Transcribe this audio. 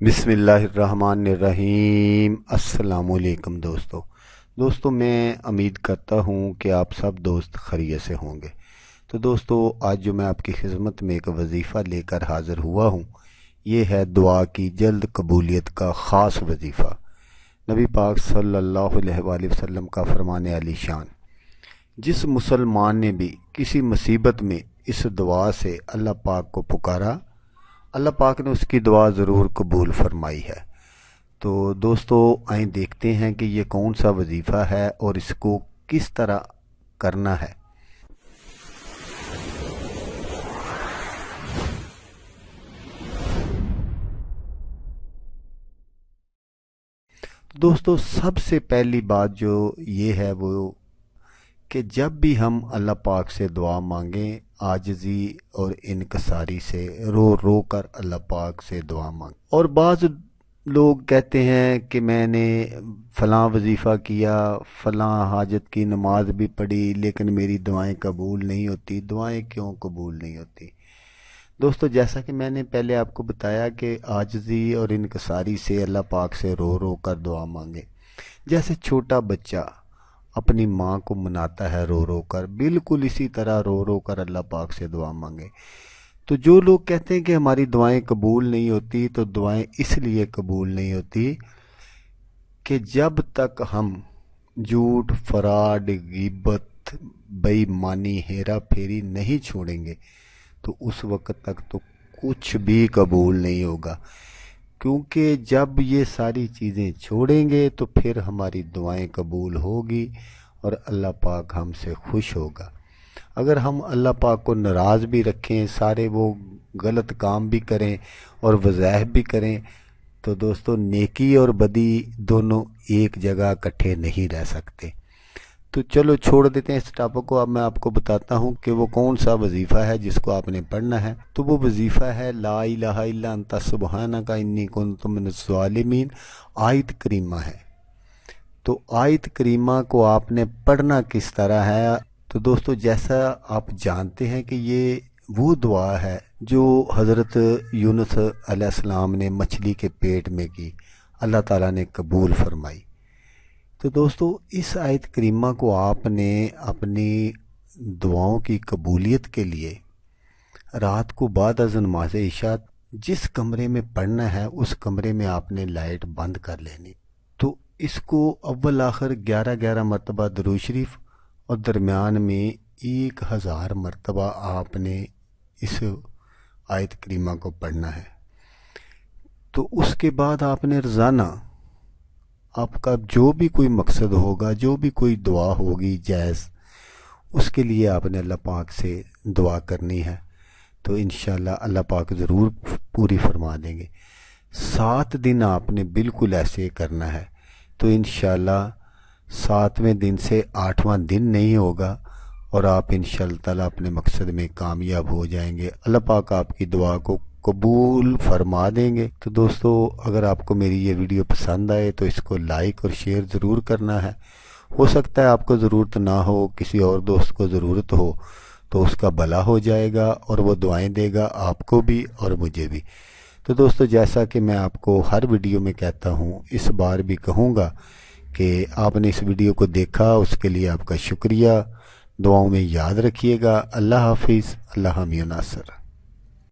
بسم اللہ الرحمن الرحیم۔ السلام علیکم دوستو۔ دوستو، میں امید کرتا ہوں کہ آپ سب دوست خریے سے ہوں گے۔ تو دوستو، آج جو میں آپ کی خدمت میں ایک وظیفہ لے کر حاضر ہوا ہوں، یہ ہے دعا کی جلد قبولیت کا خاص وظیفہ۔ نبی پاک صلی اللہ علیہ وآلہ وسلم کا فرمانے علی شان۔ جس مسلمان نے بھی کسی مصیبت میں اس دعا سے اللہ پاک کو پکارا اللہ پاک نے اس کی دعا ضرور قبول فرمائی ہے۔ تو دوستو، آئیں دیکھتے ہیں کہ یہ کون سا وظیفہ ہے اور اس کو کس طرح کرنا ہے۔ دوستو، سب سے پہلی بات جو یہ ہے، وہ کہ جب بھی ہم اللہ پاک سے دعا مانگیں آجزی اور انکساری سے رو رو کر اللہ پاک سے دعا مانگیں اور بعض لوگ کہتے ہیں کہ میں نے فلاں وظیفہ کیا، فلاں حاجت کی نماز بھی پڑھی، لیکن میری دعائیں قبول نہیں ہوتی۔ دعائیں کیوں قبول نہیں ہوتی؟ دوستو، جیسا کہ میں نے پہلے آپ کو بتایا کہ آجزی اور انکساری سے اللہ پاک سے رو رو کر دعا مانگے جیسے چھوٹا بچہ اپنی ماں کو مناتا ہے رو رو کر۔ بالکل اسی طرح رو رو کر اللہ پاک سے دعا مانگے۔ تو جو لوگ کہتے ہیں کہ ہماری دعائیں قبول نہیں ہوتی، تو دعائیں اس لیے قبول نہیں ہوتی کہ جب تک ہم جھوٹ فراڈ غیبت بے مانی ہیرا پھیری نہیں چھوڑیں گے، تو اس وقت تک تو کچھ بھی قبول نہیں ہوگا۔ کیونکہ جب یہ ساری چیزیں چھوڑیں گے تو پھر ہماری دعائیں قبول ہوگی اور اللہ پاک ہم سے خوش ہوگا۔ اگر ہم اللہ پاک کو ناراض بھی رکھیں، سارے وہ غلط کام بھی کریں اور وضاحت بھی کریں، تو دوستو، نیکی اور بدی دونوں ایک جگہ کٹھے نہیں رہ سکتے۔ تو چلو چھوڑ دیتے ہیں اس ٹاپک کو۔ اب میں آپ کو بتاتا ہوں کہ وہ کون سا وظیفہ ہے جس کو آپ نے پڑھنا ہے۔ تو وہ وظیفہ ہے لا الہ الا انت سبحانہ کا انی کنت من الظالمین۔ آیت کریمہ ہے۔ تو آیت کریمہ کو آپ نے پڑھنا کس طرح ہے؟ تو دوستو، جیسا آپ جانتے ہیں کہ یہ وہ دعا ہے جو حضرت یونس علیہ السلام نے مچھلی کے پیٹ میں کی۔ اللہ تعالیٰ نے قبول فرمائی۔ تو دوستو، اس آیت کریمہ کو آپ نے اپنی دعاؤں کی قبولیت کے لیے رات کو بعد از نماز عشاء جس کمرے میں پڑھنا ہے، اس کمرے میں آپ نے لائٹ بند کر لینی۔ تو اس کو اول آخر گیارہ گیارہ مرتبہ درو شریف اور درمیان میں ایک ہزار مرتبہ آپ نے اس آیت کریمہ کو پڑھنا ہے۔ تو اس کے بعد آپ نے روزانہ آپ کا جو بھی کوئی مقصد ہوگا، جو بھی کوئی دعا ہوگی، جائز، اس کے لیے آپ نے اللہ پاک سے دعا کرنی ہے۔ تو انشاءاللہ اللہ پاک ضرور پوری فرما دیں گے۔ سات دن آپ نے بالکل ایسے کرنا ہے۔ تو انشاءاللہ ساتویں دن سے آٹھواں دن نہیں ہوگا اور آپ انشاءاللہ تعالی اپنے مقصد میں کامیاب ہو جائیں گے۔ اللہ پاک آپ کی دعا کو قبول فرما دیں گے۔ تو دوستو، اگر آپ کو میری یہ ویڈیو پسند آئے تو اس کو لائک اور شیئر ضرور کرنا ہے۔ ہو سکتا ہے آپ کو ضرورت نہ ہو، کسی اور دوست کو ضرورت ہو، تو اس کا بلا ہو جائے گا اور وہ دعائیں دے گا آپ کو بھی اور مجھے بھی۔ تو دوستو، جیسا کہ میں آپ کو ہر ویڈیو میں کہتا ہوں، اس بار بھی کہوں گا کہ آپ نے اس ویڈیو کو دیکھا، اس کے لیے آپ کا شکریہ۔ دعاؤں میں یاد رکھیے گا۔ اللہ حافظ۔ اللہ حمی ناصر۔